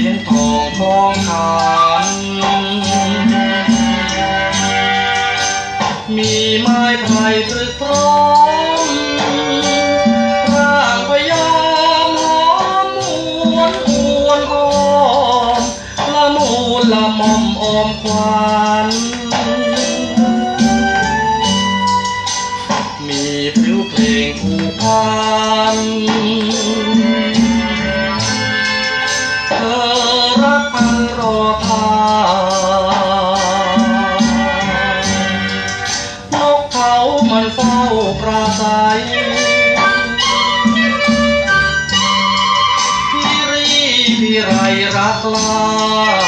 สียงทองของขานมีไม้ไผ่ตรึท้อมร่างพยามหอมมวนอวนออมละมูลละมอมอมควันมีผิวเพลงผู้พัน Oh. យសោប្រាស័យពីរីពីរៃរកឡា